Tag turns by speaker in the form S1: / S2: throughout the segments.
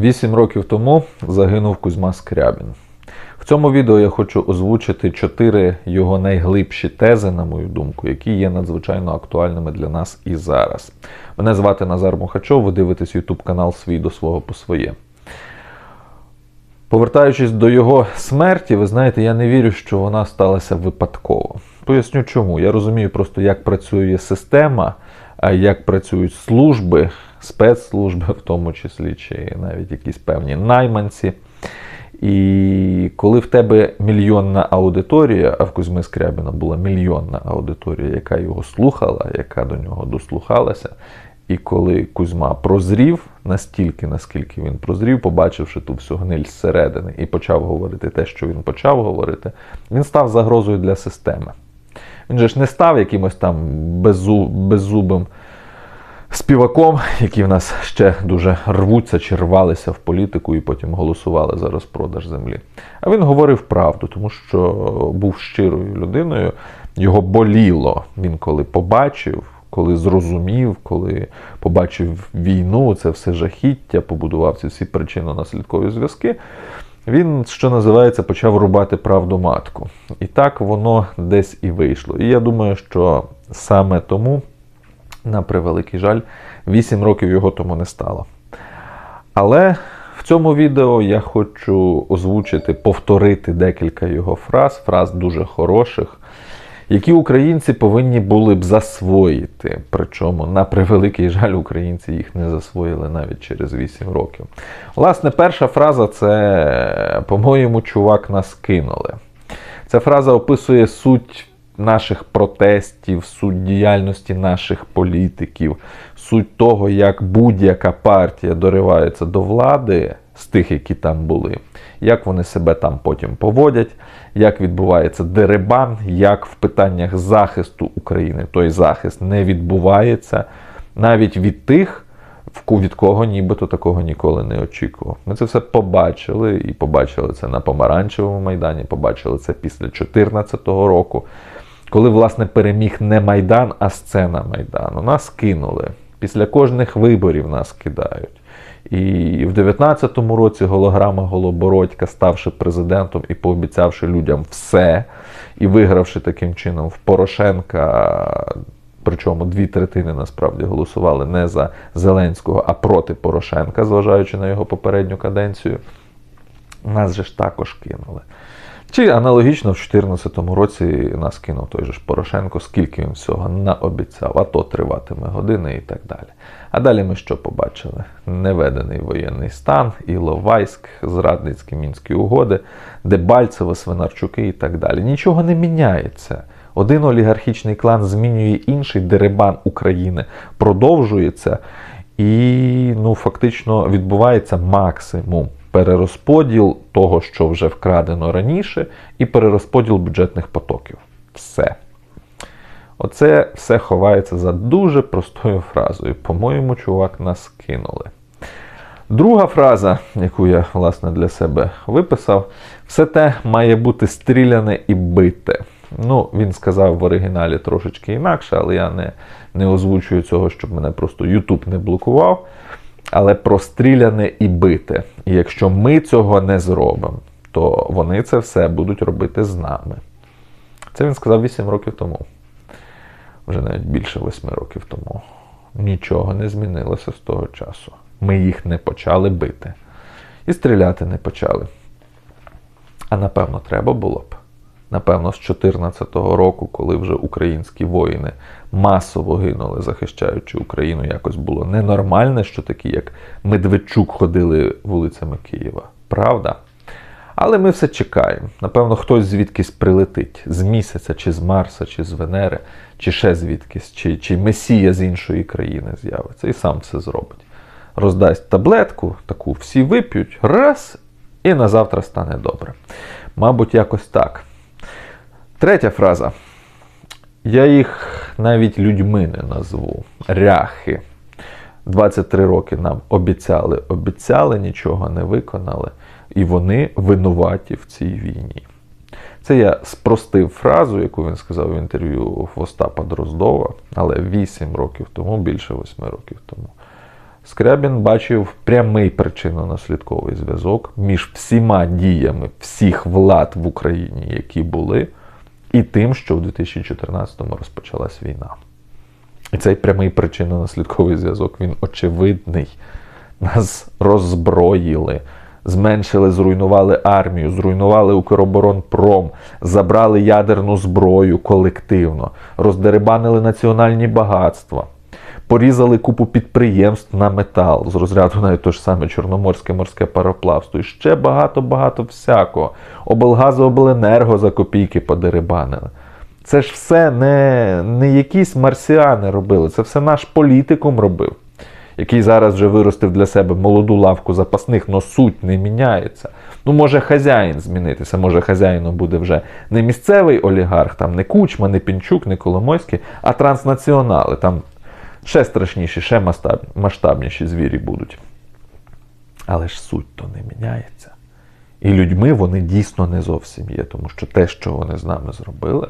S1: Вісім років тому загинув Кузьма Скрябін. В цьому відео я хочу озвучити чотири його найглибші тези, на мою думку, які є надзвичайно актуальними для нас і зараз. Мене звати Назар Мухачов, ви дивитесь YouTube канал Свій до свого по своє. Повертаючись до його смерті, ви знаєте, я не вірю, що вона сталася випадково. Поясню чому. Я розумію просто, як працює система, як працюють служби, спецслужби, в тому числі, чи навіть якісь певні найманці. І коли в тебе мільйонна аудиторія, а в Кузьми Скрябіна була мільйонна аудиторія, яка його слухала, яка до нього дослухалася. І коли Кузьма прозрів настільки, наскільки він прозрів, побачивши ту всю гниль зсередини, і почав говорити те, що він почав говорити, він став загрозою для системи. Він же ж не став якимось там беззу, беззубим співаком, які в нас ще дуже рвуться чи рвалися в політику і потім голосували за розпродаж землі. А він говорив правду, тому що був щирою людиною, його боліло. Він коли побачив, коли зрозумів, коли побачив війну, це все жахіття, побудував ці всі причинно-наслідкові зв'язки. Він, що називається, почав рубати правду матку. І так воно десь і вийшло. І я думаю, що саме тому, на превеликий жаль, 8 років його тому не стало. Але в цьому відео я хочу озвучити, повторити декілька його фраз, фраз дуже хороших, які українці повинні були б засвоїти. Причому, на превеликий жаль, українці їх не засвоїли навіть через 8 років. Власне, перша фраза це, по-моєму, чувак нас кинули. Ця фраза описує суть наших протестів, суть діяльності наших політиків, суть того, як будь-яка партія доривається до влади з тих, які там були, як вони себе там потім поводять, як відбувається деребан, як в питаннях захисту України той захист не відбувається навіть від тих, від кого нібито такого ніколи не очікував. Ми це все побачили і побачили це на Помаранчевому майдані, побачили це після 2014 року. Коли, власне, переміг не Майдан, а сцена Майдану. Нас кинули. Після кожних виборів нас кидають. І в 19-му році голограма Голобородька, ставши президентом і пообіцявши людям все, і вигравши таким чином в Порошенка, причому дві третини насправді голосували не за Зеленського, а проти Порошенка, зважаючи на його попередню каденцію, нас же ж також кинули. Чи аналогічно в 2014 році нас кинув той же ж Порошенко, скільки він всього наобіцяв, а то триватиме години і так далі. А далі ми що побачили? Неведений воєнний стан, Іловайськ, зрадницькі мінські угоди, Дебальцево, Свинарчуки і так далі. Нічого не міняється. Один олігархічний клан змінює інший деребан України, продовжується і ну, фактично відбувається максимум перерозподіл того, що вже вкрадено раніше, і перерозподіл бюджетних потоків. Все. Оце все ховається за дуже простою фразою. По-моєму, чувак нас кинули. Друга фраза, яку я власне для себе виписав, все те має бути стріляне і бите. Ну, він сказав в оригіналі трошечки інакше, але я не, не озвучую цього, щоб мене просто YouTube не блокував але простріляне і бите. І якщо ми цього не зробимо, то вони це все будуть робити з нами. Це він сказав 8 років тому. Вже навіть більше 8 років тому. Нічого не змінилося з того часу. Ми їх не почали бити. І стріляти не почали. А напевно, треба було б. Напевно, з 2014 року, коли вже українські воїни масово гинули, захищаючи Україну, якось було ненормальне, що такі, як Медведчук, ходили вулицями Києва. Правда? Але ми все чекаємо. Напевно, хтось звідкись прилетить з місяця, чи з Марса, чи з Венери, чи ще звідкись, чи, чи Месія з іншої країни з'явиться і сам все зробить. Роздасть таблетку, таку всі вип'ють, раз, і на завтра стане добре. Мабуть, якось так. Третя фраза. Я їх навіть людьми не назву. Ряхи. 23 роки нам обіцяли, обіцяли, нічого не виконали, і вони винуваті в цій війні. Це я спростив фразу, яку він сказав в інтерв'ю Остапа Дроздова, але 8 років тому, більше 8 років тому. Скрябін бачив прямий причинно-наслідковий зв'язок між всіма діями всіх влад в Україні, які були, і тим, що в 2014-му розпочалась війна. І цей прямий причинно-наслідковий зв'язок він очевидний. Нас роззброїли, зменшили, зруйнували армію, зруйнували Укроборонпром, забрали ядерну зброю колективно, роздерибанили національні багатства, порізали купу підприємств на метал з розряду навіть те ж саме Чорноморське морське пароплавство і ще багато-багато всякого. Облгази, обленерго за копійки подерибанили. Це ж все не, не якісь марсіани робили, це все наш політикум робив, який зараз вже виростив для себе молоду лавку запасних, но суть не міняється. Ну, може хазяїн змінитися, може хазяїном буде вже не місцевий олігарх, там не Кучма, не Пінчук, не Коломойський, а транснаціонали. Там ще страшніші, ще масштабніші звірі будуть. Але ж суть то не міняється. І людьми вони дійсно не зовсім є, тому що те, що вони з нами зробили,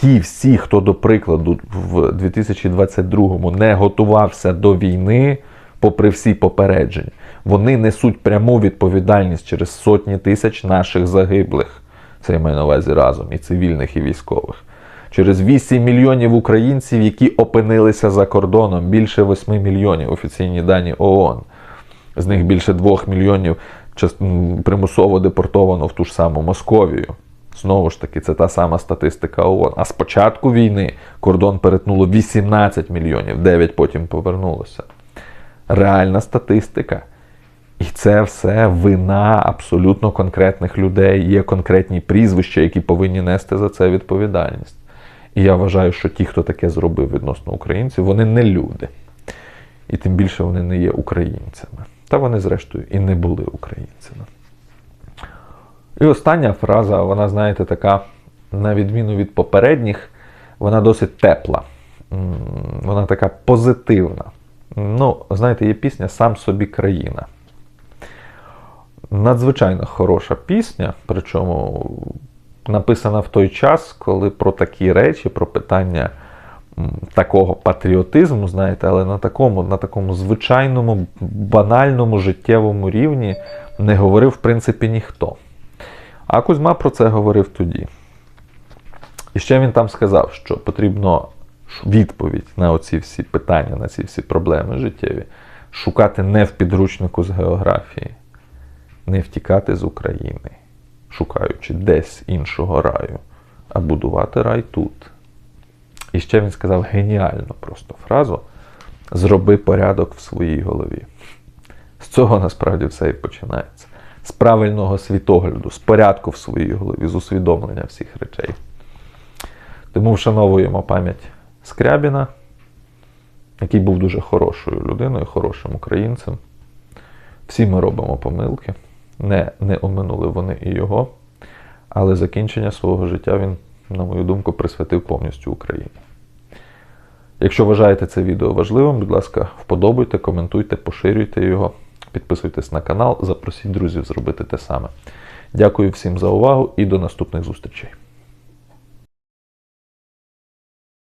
S1: ті всі, хто, до прикладу, в 2022-му не готувався до війни, попри всі попередження, вони несуть пряму відповідальність через сотні тисяч наших загиблих. Це я маю на увазі разом, і цивільних, і військових. Через 8 мільйонів українців, які опинилися за кордоном, більше 8 мільйонів офіційні дані ООН. З них більше 2 мільйонів примусово депортовано в ту ж саму Московію. Знову ж таки, це та сама статистика ООН. А з початку війни кордон перетнуло 18 мільйонів, 9 потім повернулося. Реальна статистика. І це все вина абсолютно конкретних людей. Є конкретні прізвища, які повинні нести за це відповідальність. І я вважаю, що ті, хто таке зробив відносно українців, вони не люди. І тим більше вони не є українцями. Та вони, зрештою, і не були українцями. І остання фраза, вона, знаєте, така, на відміну від попередніх, вона досить тепла. Вона така позитивна. Ну, знаєте, є пісня Сам собі країна. Надзвичайно хороша пісня, причому написана в той час, коли про такі речі, про питання такого патріотизму, знаєте, але на такому, на такому звичайному, банальному життєвому рівні не говорив, в принципі, ніхто. А Кузьма про це говорив тоді. І ще він там сказав, що потрібно відповідь на оці всі питання, на ці всі проблеми життєві шукати не в підручнику з географії, не втікати з України, шукаючи десь іншого раю, а будувати рай тут. І ще він сказав геніальну просто фразу: зроби порядок в своїй голові. З цього насправді все і починається. З правильного світогляду, з порядку в своїй голові, з усвідомлення всіх речей. Тому вшановуємо пам'ять Скрябіна, який був дуже хорошою людиною, хорошим українцем. Всі ми робимо помилки, не, не оминули вони і його, але закінчення свого життя він, на мою думку, присвятив повністю Україні. Якщо вважаєте це відео важливим, будь ласка, вподобайте, коментуйте, поширюйте його, підписуйтесь на канал, запросіть друзів зробити те саме. Дякую всім за увагу і до наступних зустрічей.